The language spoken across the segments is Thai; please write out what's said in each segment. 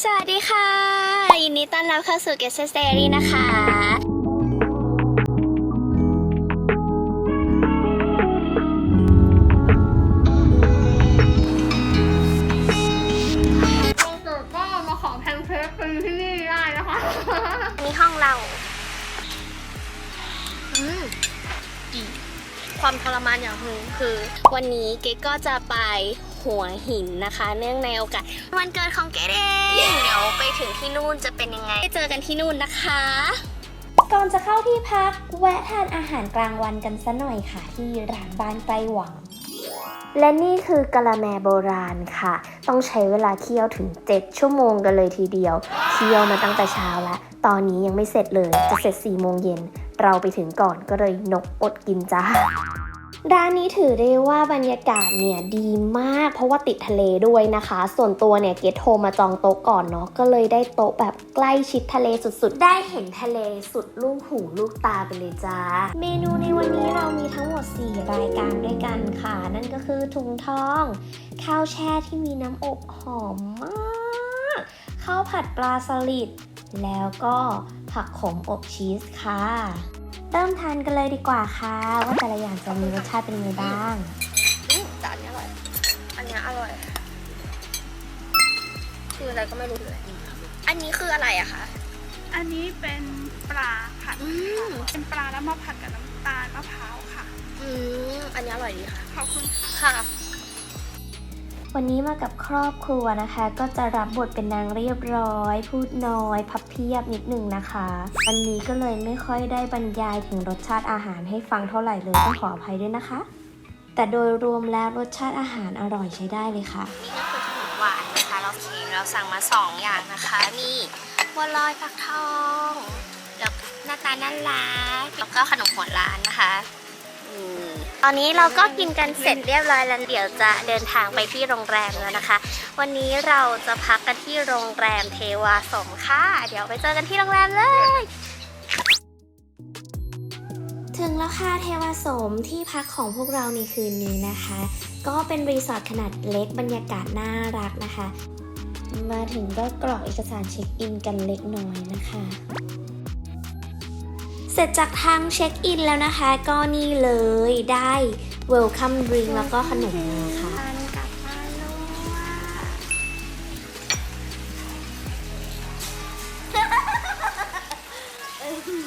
สวัสดีค่ะ ยินดีต้อนรับเข้าสู่ Guest Story นะคะลงเกิดก็มาขอแพนเค้กฟรีที่นี่ได้นะคะอันนี้ห้องเราอืมดีความทรมานอย่างหนึ่งคือ วันนี้เก๊ก็จะไป หัวหินนะคะ เนื่องในโอกาสวันเกิดของเก๊เองเดี๋ยวไปถึงที่นู่นจะเป็นยังไงไปเจอกันที่นู่นนะคะ ก่อนจะเข้าที่พักแวะทานอาหารกลางวันกันซะหน่อยค่ะ ที่ร้านบ้านไต้หวัง และนี่คือกะละแมโบราณค่ะ ต้องใช้เวลาเคี่ยวถึง 7 ชั่วโมงกันเลยทีเดียว เคี่ยวมาตั้งแต่เช้าแล้วตอนนี้ยังไม่เสร็จเลย จะเสร็จ4โมงเย็น เราไปถึงก่อนก็เลยนกอดกินจ้า ร้านนี้ถือได้ว่าบรรยากาศเนี่ยดีมาก เพราะว่าติดทะเลด้วยนะคะ ส่วนตัวเนี่ยเกดโทรมาจองโต๊ะก่อนเนาะก็เลยได้โต๊ะแบบใกล้ชิดทะเลสุดๆ ได้เห็นทะเลสุดลูกหูลูกตาไปเลยจ้า เมนูในวันนี้เรามีทั้งหมด 4 รายการด้วยกันค่ะ นั่นก็คือถุงทอง ข้าวแช่ที่มีน้ำอบหอมมากข้าวผัดปลาสลิดแล้วก็ผักขมอบชีสค่ะ เริ่มทานกันเลยดีกว่าค่ะ ว่าแต่ละอย่างจะมีรสชาติเป็นยังไงบ้างอืมแต่อันนี้อร่อย อันนี้อร่อย คืออะไรก็ไม่รู้เลยอันนี้คืออะไรอะคะอันนี้เป็นปลาผัดอืมเป็นปลาแล้วมาผัดกับน้ำตาลมะพร้าวค่ะ อืม อันนี้อร่อยดีค่ะ ขอบคุณค่ะ วันนี้มากับครอบครัวนะคะ ก็จะรับบทเป็นนางเรียบร้อย พูดน้อย พับเพียบนิดหนึ่งนะคะ วันนี้ก็เลยไม่ค่อยได้บรรยายถึงรสชาติอาหารให้ฟังเท่าไหร่เลยต้องขออภัยด้วยนะคะ แต่โดยรวมแล้วรสชาติอาหารอร่อยใช้ได้เลยค่ะนี่ก็คือขนมหวานนะคะเราเค้กเราสั่งมาสองอย่างนะคะนี่บัวลอยฟักทองแล้วหน้าตาน่ารักแล้วก็ขนมหัวล้านนะคะอื ตอนนี้เราก็กินกันเสร็จเรียบร้อยแล้วเดี๋ยวจะเดินทางไปที่โรงแรมแล้วนะคะ วันนี้เราจะพักกันที่โรงแรมเทวาสมค่ะ เดี๋ยวไปเจอกันที่โรงแรมเลย ถึงแล้วค่ะเทวาสมที่พักของพวกเราในคืนนี้นะคะ ก็เป็นรีสอร์ทขนาดเล็กบรรยากาศน่ารักนะคะ มาถึงก็กรอกเอกสารเช็คอินกันเล็กน้อยนะคะ เสร็จจากทางเช็คอินแล้วนะคะ ก็นี่เลยได้ Welcome Drink แล้วก็ขนมมาค่ะอันกลับมาแล้วว่า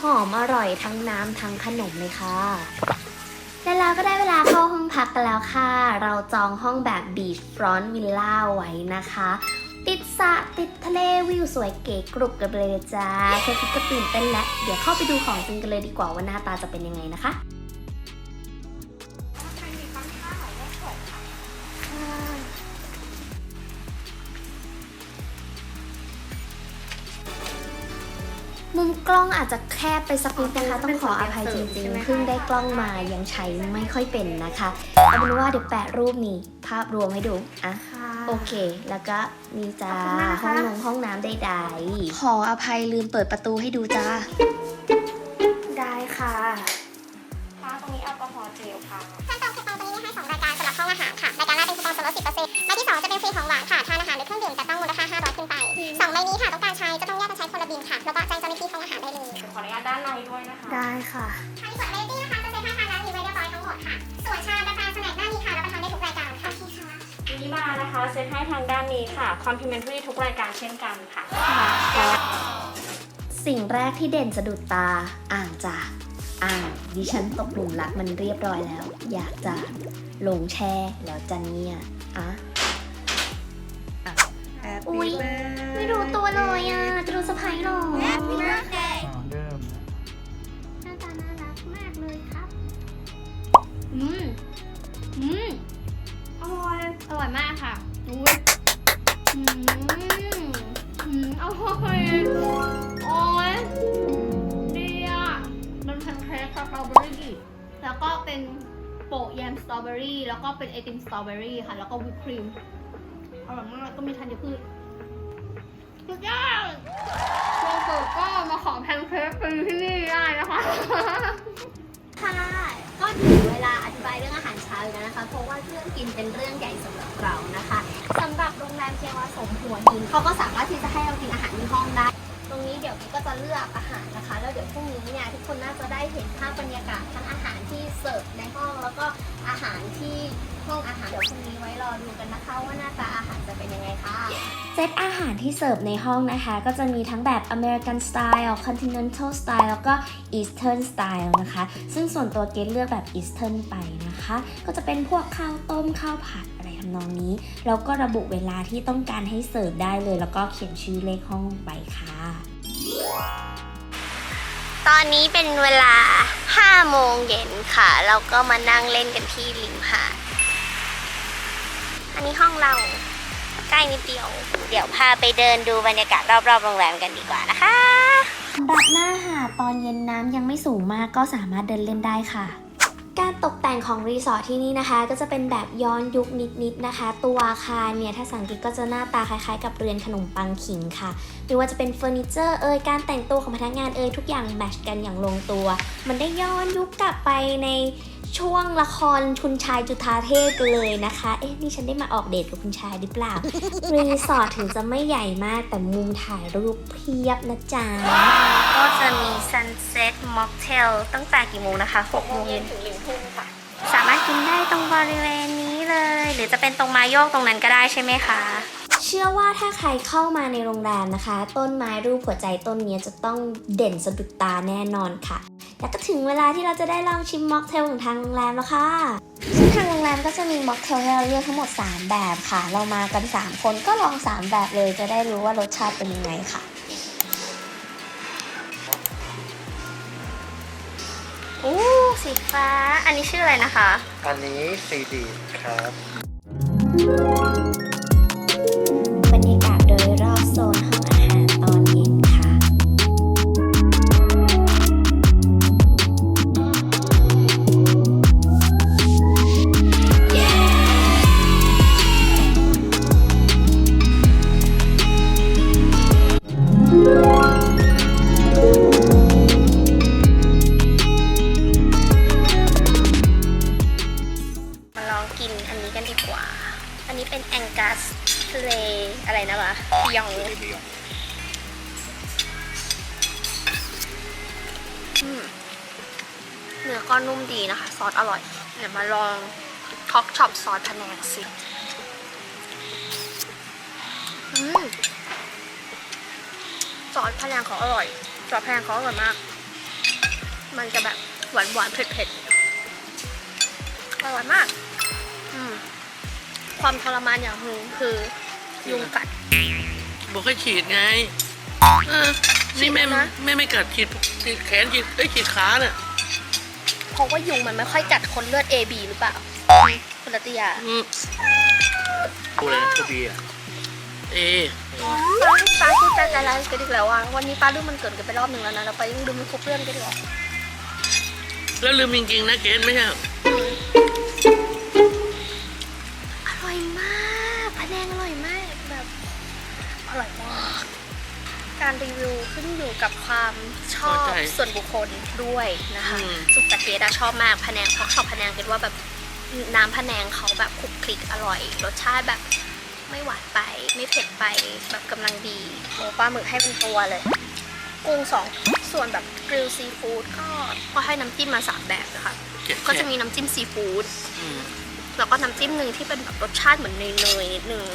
หอมอร่อยทั้งน้ำทั้งขนมเลยค่ะ และแล้วก็ได้เวลาเข้าห้องพักกันแล้วค่ะ เราจองห้องแบบ Beach Front Villa ไว้นะคะ ติดสระติดทะเลวิวสวยเก๋กรุบกันเลยจ้าแค่คิดก็ตื่นเต้นแล้ว เดี๋ยวเข้าไปดูของจริงกันเลยดีกว่าว่าหน้าตาจะเป็นยังไงนะคะ กล้องอาจจะแคบไปสักนิดนะคะ ต้องขออภัยจริงๆเพิ่งได้กล้องมายังใช้ไม่ค่อยเป็นนะคะเอาเป็นว่าเดี๋ยวแปะรูปนี้ภาพรวมให้ดูอะโอเค แล้วก็นี่จ้าห้องนงห้องน้ำใดๆขออภัยลืมเปิดประตูให้ดูจ้าได้ค่ะปลาตรงนี้แอลกอฮอล์เจลค่ะขั้นตอนคูปองตัวนี้มีให้2รายการสำหรับห้องอาหารค่ะรายการแรกเป็นคูปองส่วนลด10%รายที่2จะเป็นฟรีของหวานค่ะทานอาหารหรือเครื่องดื่มจะต้องมูลค่า500ขึ้นไปสองใบนี้ค่ะต้องการใช้จะต้องแยก กันใช้คนละบินค่ะ แล้วก็แจ้งเจ้าหน้าที่ห้องอาหารได้เลย ขออนุญาตด้านในด้วยนะคะได้ค่ะ ทางส่วนเรตติ้งนะคะจะเซ็นให้ทางร้านมีไว้เรียบร้อยทั้งหมดค่ะ ส่วนชากาแฟสแน็คหน้านี้ค่ะรับประทานได้ทุกรายการค่ะโอเคค่ะ วันนี้มานะคะเซตให้ทางด้านนี้ค่ะคอมพลีเมนทรีทุกรายการเช่นกันค่ะ สิ่งแรกที่เด่นสะดุดตา อ่างจ้ะอ่างดิฉันตกหลุมรักมันเรียบร้อยแล้ว อยากจะลงแช่แล้วจันเนี่ยอะอุ๊ย ไม่รู้ตัวเลยอะ จะดูสะพายหรออ๋อเริ่มหน้าตาน่ารักมากเลยครับ อืม อืม อร่อย อร่อยมากค่ะอุ้ยอืม อืมอร่อยโอ้ยดีอะมันเป็นเค้กสตรอเบอรี่แล้วก็เป็นโปะแยมสตรอเบอรี่ แล้วก็เป็นไอติมสตรอเบอรี่ค่ะ แล้วก็วิปครีมอร่อยมากก็มีธัญพืช สุดยอดโลโก้ก็มาขอแพนเค้กฟรีที่นี่ได้นะคะ ค่ะ ก็ถึงเวลาอธิบายเรื่องอาหารเช้าแล้วนะคะ เพราะว่าเรื่องกินเป็นเรื่องใหญ่สำหรับเรานะคะสำหรับโรงแรมเทวาสมหัวหินเขาก็สามารถที่จะให้เรากินอาหารที่ห้องได้ ตรงนี้เดี๋ยวกิ๊กก็จะเลือกอาหารนะคะ แล้วเดี๋ยวพรุ่งนี้เนี่ยทุกคนน่าจะได้เห็นภาพบรรยากาศทั้งอาหารที่เสิร์ฟในห้องแล้วก็อาหารที่ห้องอาหารเดี๋ยวพรุ่งนี้ไว้รอดูกันนะคะ ว่าหน้าตาอาหารจะเป็นยังไงค่ะเซตอาหารที่เสิร์ฟในห้องนะคะ ก็จะมีทั้งแบบ American Style Continental Style แล้วก็ Eastern Style นะคะ ซึ่งส่วนตัวเกดเลือกแบบ Eastern ไปนะคะ ก็จะเป็นพวกข้าวต้มข้าวผัด ทำนองนี้ แล้วก็ระบุเวลาที่ต้องการให้เสิร์ฟได้เลย แล้วก็เขียนชื่อเลขห้องลงไปค่ะ ตอนนี้เป็นเวลา 5 โมงเย็นค่ะ เราก็มานั่งเล่นกันที่ริมหาด อันนี้ห้องเราใกล้นิดเดียว เดี๋ยวพาไปเดินดูบรรยากาศรอบๆโรงแรมกันดีกว่านะคะสำหรับหน้าหาดตอนเย็นน้ำยังไม่สูงมากก็สามารถเดินเล่นได้ค่ะ การตกแต่งของรีสอร์ทที่นี่นะคะ ก็จะเป็นแบบย้อนยุคนิดๆนะคะ ตัวอาคารเนี่ยถ้าสังเกตก็จะหน้าตาคล้ายๆ กับเรือนขนมปังขิงค่ะไม่ว่าจะเป็นเฟอร์นิเจอร์เอ่ยการแต่งตัวของพนักงานเอ่ยทุกอย่างแมทชกันอย่างลงตัว มันได้ย้อนยุคกลับไปในช่วงละครคุณชายจุฑาเทพกันเลยนะคะ เอ๊ะ นี่ฉันได้มาออกเดทกับคุณชายหรือเปล่า รีสอร์ทถึงจะไม่ใหญ่มากแต่มุมถ่ายรูปเพียบนะจ๊ะ ก็ จะมี Sunset Mocktail ตั้งแต่กี่โมงนะคะ6โมงเย็นถึง1ทุ่มค่ะ สามารถกินได้ตรงบริเวณนี้เลย หรือจะเป็นตรงไม้โยกตรงนั้นก็ได้ใช่ไหมคะ เชื่อว่าถ้าใครเข้ามาในโรงแรมนะคะ ต้นไม้รูปหัวใจต้นนี้จะต้องเด่นสะดุดตาแน่นอนค่ะ แล้วก็ถึงเวลาที่เราจะได้ลองชิมม็อกเทลของทางโรงแรมแล้วค่ะซึ่งทางโรงแรมก็จะมีม็อกเทลให้เราเลือกทั้งหมด 3 แบบค่ะ เรามากัน 3 คนก็ลอง 3 แบบเลยจะได้รู้ว่ารสชาติเป็นยังไงค่ะ อู้สีฟ้า อันนี้ชื่ออะไรนะคะ อันนี้ซีดีครับ ซอสพะแนงเขาอร่อยซอสพะแนงเขาอร่อยมาก มันจะแบบหวานหวานๆเผ็ดเผ็ดๆอร่อยมาก อืม ความทรมานอย่างหนึ่งคือยุงกัด บอกให้ฉีดไงเออนี่แม่ฉีดนะ แม่ไม่กัดฉีดฉีดแขนฉีดเอ้ยฉีดขาเนี่ยเพราะว่ายุงมันไม่ค่อยกัดคนเลือด AB หรือเปล่าคุณรัตยา อืมกูเลยนะตัวบีอะเอป้าป้าพูดใจใจร้ายกันอีกแล้วอะวันนี้ป้าลืมมันเกิดกันไปรอบหนึ่งแล้วนะแล้วป้ายังลืมไม่ครบเรื่องกันหรอแล้วลืมจริงๆนะเกณฑ์ไม่ใช่เหรออร่อยมากพะแนงอร่อยมากแบบอร่อยมาก การรีวิวขึ้นอยู่กับความชอบส่วนบุคคลด้วยนะคะสุกตะเกดอะชอบมากพะแนงเพราะชอบพะแนงเกดว่าแบบน้ำพะแนงเขาแบบคลุกคลิกอร่อย รสชาติแบบ ไม่หวานไป ไม่เผ็ดไปแบบกำลังดีโอ้ปลาหมึกให้เป็นตัวเลย กุ้งสองส่วนแบบกริลซีฟู้ดก็ก็ให้น้ำจิ้มมาสามแบบนะคะเจ็ดก็จะมีน้ำจิ้มซีฟู้ดอืมแล้วก็น้ำจิ้มหนึ่งที่เป็นแบบรสชาติเหมือนเนยๆนิดนึง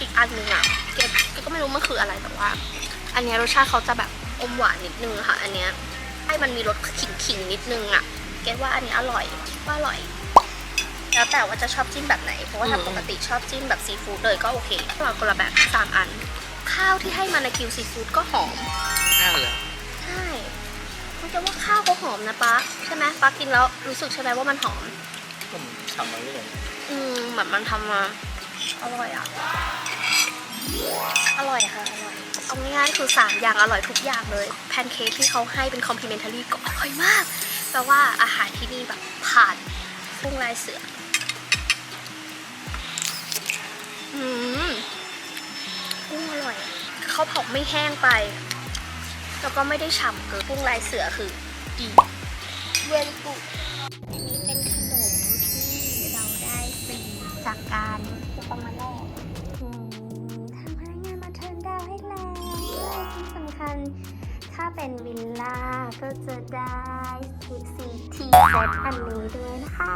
อีกอันหนึ่งอะเกดเกดก็ไม่รู้มันคืออะไรแต่ว่า อันเนี้ยรสชาติเขาจะแบบอมหวานนิดนึงค่ะ อันเนี้ยให้มันมีรสขิงขิงๆนิดนึงอะเกดว่าอันนี้อร่อยว่าอร่อย แล้วแต่ว่าจะชอบจิ้มแบบไหน เพราะว่าถ้าปกติชอบจิ้มแบบซีฟู้ดเลยก็โอเคเราคนละแบบสามอัน ข้าวที่ให้มาในคิวซีฟู้ดก็หอมอ้าวเหรอใช่มันจะว่าข้าวเขาหอมนะป๊าใช่ไหมป๊ากินแล้วรู้สึกใช่ไหมว่ามันหอมผมทำมาเรื่อยอืมแบบมันทำมาอร่อยอะ อร่อยค่ะอร่อยเอาง่ายๆคือ 3 อย่างอร่อยทุกอย่างเลย แพนเค้กที่เขาให้เป็นคอมพลีเมนทารี่ก็อร่อยมากแปลว่าอาหารที่นี่แบบผ่านพุ่งลายเสืออื เขาเผาไม่แห้งไป แล้วก็ไม่ได้ฉ่ำเกินพุ่งลายเสือคือดีเวลกูอันนี้เป็นขนมที่เราจากการคือต้องมาแลกทางพนักงานมาเทิร์นดาวให้แล้วที่สำคัญถ้าเป็นวิลล่าก็จะได้ทีซีทีเซตอันนี้ด้วยนะคะ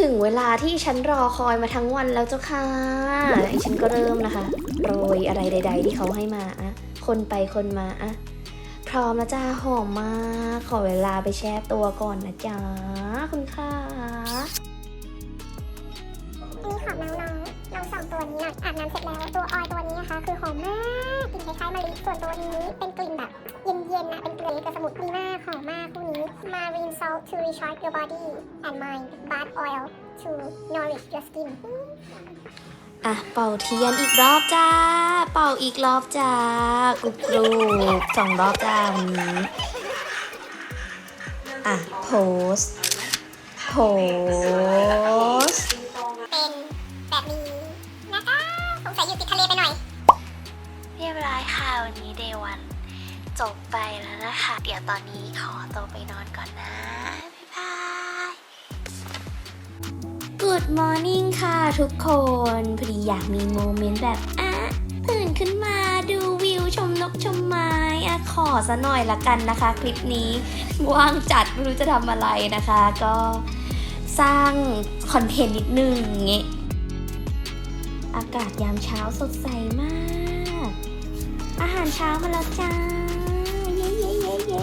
ถึงเวลาที่ฉันรอคอยมาทั้งวันแล้วเจ้าค่ะ ฉันก็เริ่มนะคะ โรยอะไรใด ๆ ที่เขาให้มาอะคนไปคนมาอะพร้อมแล้วจ้าหอมมาก ขอเวลาไปแช่ตัวก่อนนะจ๊ะคุณค่ะ ส่องอาบน้ำเสร็จแล้วตัวออยตัวนี้นะคะคือหอมมากกลิ่นคล้ายๆมะลิส่วนตัวนี้เป็นกลิ่นแบบเย็นๆนะเป็นเกลือกับสมุนดีมากหอมมากคู่นี้ Marine Salt to recharge your body and mind Bath Oil to nourish your skin อะเป่าเทียนอีกรอบจ้า เป่าอีกรอบจ้ากรุบกรุบสองรอบจ้าวันนี้ อะโพสโพส วันนี้เดวันจบไปแล้วนะคะ เดี๋ยวตอนนี้ขอตัวไปนอนก่อนนะ บ๊ายบาย Good morning ค่ะทุกคน พอดีอยากมีโมเมนต์แบบอะตื่นขึ้นมาดูวิวชมนกชมไม้อะขอซะหน่อยละกันนะคะ คลิปนี้ว่างจัดไม่รู้จะทำอะไรนะคะ ก็สร้างคอนเทนต์นิดนึงอย่างงี้อากาศยามเช้าสดใสมาการเช้ามาแล้วจ้า เย้เย้เย้เย้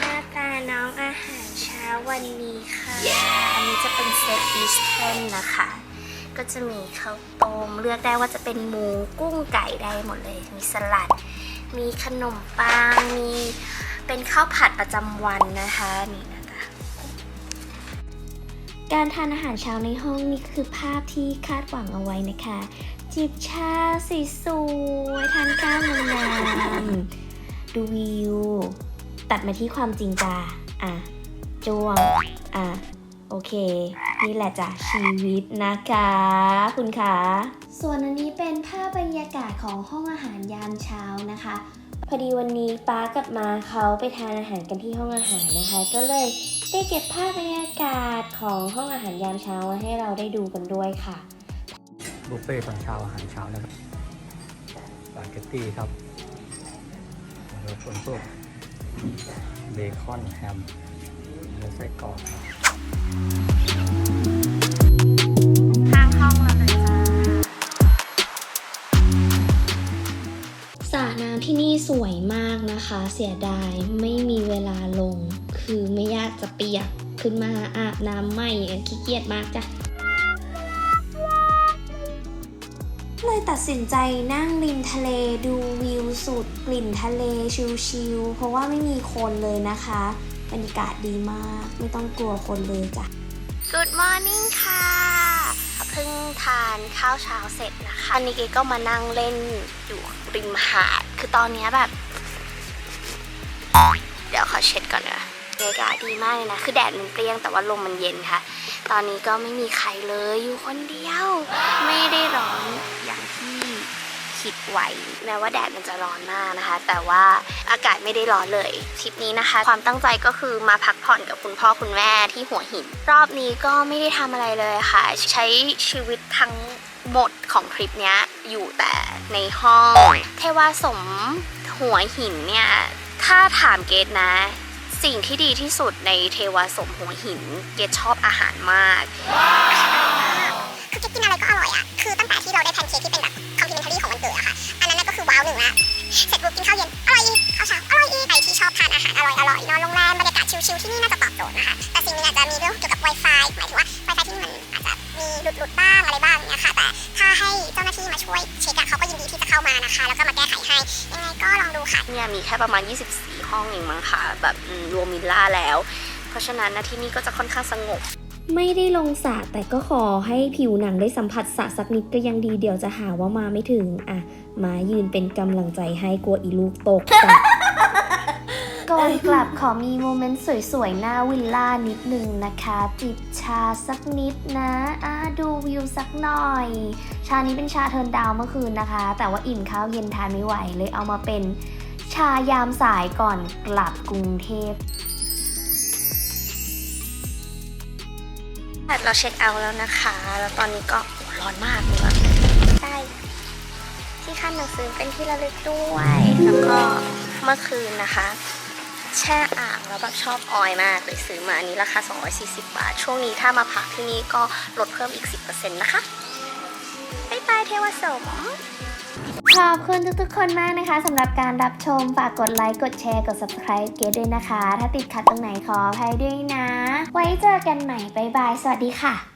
หน้าตาน้องอาหารเช้าวันนี้ค่ะ อันนี้จะเป็นเซตอีสเทนนะคะ ก็จะมีข้าวต้มเลือกได้ว่าจะเป็นหมูกุ้งไก่ได้หมดเลย มีสลัด มีขนมปัง มีเป็นข้าวผัดประจำวันนะคะนี่นะคะ การทานอาหารเช้าในห้องนี่คือภาพที่คาดหวังเอาไว้นะคะ จิบชาสีสวยทานข้าวงามๆดูวิว ตัดมาที่ความจริงจ้าอะจ้วงอะโอเค นี่แหละจ้ะชีวิตนะคะ คุณคะ ส่วนอันนี้เป็นภาพบรรยากาศของห้องอาหารยามเช้านะคะ พอดีวันนี้ป้ากับมาเขาไปทานอาหารกันที่ห้องอาหารนะคะ ก็เลย ได้เก็บภาพบรรยากาศของห้องอาหารยามเช้ามาให้เราได้ดูกันด้วยค่ะบุฟเฟ่ต์ตอนเช้าอาหารเช้านะครับสปาเกตตี้ครับแล้วส่วนพวกเบคอนแฮมและไส้กรอกครับข้างห้องเราเลยจ้าสระน้ำที่นี่สวยมากนะคะ เสียดายไม่มีเวลาลง คือไม่อยากจะเปียกขึ้นมาอาบน้ำไม่ขี้เกียจมากจ้ะเลยตัดสินใจนั่งริมทะเลดูวิวสุดกลิ่นทะเลชิลๆเพราะว่าไม่มีคนเลยนะคะบรรยากาศดีมากไม่ต้องกลัวคนเลยจ้ะ Good morning ค่ะ เพิ่งทานข้าวเช้าเสร็จนะคะอันนี้เกก็มานั่งเล่นอยู่ริมหาด คือตอนเนี้ยแบบ เดี๋ยวขอเช็ดก่อนนะ บรรยากาศดีมากเลยนะ คือแดดมันเปรี้ยงแต่ว่าลมมันเย็นค่ะ ตอนนี้ก็ไม่มีใครเลยอยู่คนเดียว ไม่ได้ร้อนอย่างที่คิดไว้แม้ว่าแดดมันจะร้อนมากนะคะ แต่ว่าอากาศไม่ได้ร้อนเลยทริปนี้นะคะ ความตั้งใจก็คือมาพักผ่อนกับคุณพ่อคุณแม่ที่หัวหิน รอบนี้ก็ไม่ได้ทำอะไรเลยค่ะ ใช้ชีวิตทั้งหมดของทริปนี้อยู่แต่ในห้องเทวาสมหัวหินเนี่ย ถ้าถามเกตนะ สิ่งที่ดีที่สุดในเทวาสมหัวหิน เกตชอบอาหารมาก คือกิ๊กกินอะไรก็อร่อยอะ คือตั้งแต่ที่เราได้แพนเค้กที่เป็นแบบคอมพลีเมนทารี่ของวันเกิดอะค่ะ อันนั้นน่ะก็คือว้าวหนึ่งละ เสร็จปุ๊บกินข้าวเย็น อร่อยอีกข้าวเช้าอร่อยอีกใครที่ชอบทานอาหารอร่อยอร่อยนอนโรงแรมบรรยากาศชิลๆที่นี่น่าจะตอบโจทย์นะคะ แต่สิ่งหนึงอาจจะมีเรื่องเกี่ยวกับ Wi-Fi หมายถึงว่า Wi-Fi ที่นี่มันอาจจะมีหลุดๆบ้างอะไรบ้างเนี่ยค่ะ แต่ถ้าให้เจ้าหน้าที่มาช่วยเช็คอะเขาก็ยินดีที่จะเข้ามานะคะ แล้วก็มาแก้ไขให้ ยังไงก็ลองดูค่ะเนี่ยมีแค่ประมาณ 24 ห้องเองมั้งคะแบบอืมรวมวิลล่าแล้ว เพราะฉะนั้นนะที่นี่ก็จะค่อนข้างสงบ ไม่ได้ลงสระแต่ก็ขอให้ผิวหนังได้สัมผัสสระสักนิดก็ยังดีเดี๋ยวจะหาว่ามาไม่ถึงอะมายืนเป็นกำลังใจให้กลัวอีลูกตกจ้ะก่อนกลับขอมีโมเมนต์สวยๆ หน้าวิลล่านิดนึงนะคะ จิบชาสักนิดนะอะดูวิวสักหน่อย ชานี้เป็นชาเทิร์นดาวน์เมื่อคืนนะคะ แต่ว่าอิ่มข้าวเย็นทานไม่ไหวเลยเอามาเป็น ชชายามสายก่อนกลับกรุงเทพเราเช็คเอาท์แล้วนะคะ แล้วตอนนี้ก็โอ้ร้อนมากเลยอะได้ที่ขั้นหนังสือเป็นที่ระลึกด้วย แล้วก็เมื่อคืนนะคะ แช่อ่างแล้วแบบชอบออยมากเลยซื้อมาอันนี้ราคา 240 บาท ช่วงนี้ถ้ามาพักที่นี่ก็ลดเพิ่มอีก 10%นะคะ บ๊ายบายเทวสม ขอบคุณทุกๆ คนมากนะคะสำหรับการรับชม ฝากกดไลค์ กดแชร์ กด subscribe เกดด้วยนะคะ ถ้าติดขัดตรงไหนขออภัยด้วยนะ ไว้เจอกันใหม่ บ๊ายบาย สวัสดีค่ะ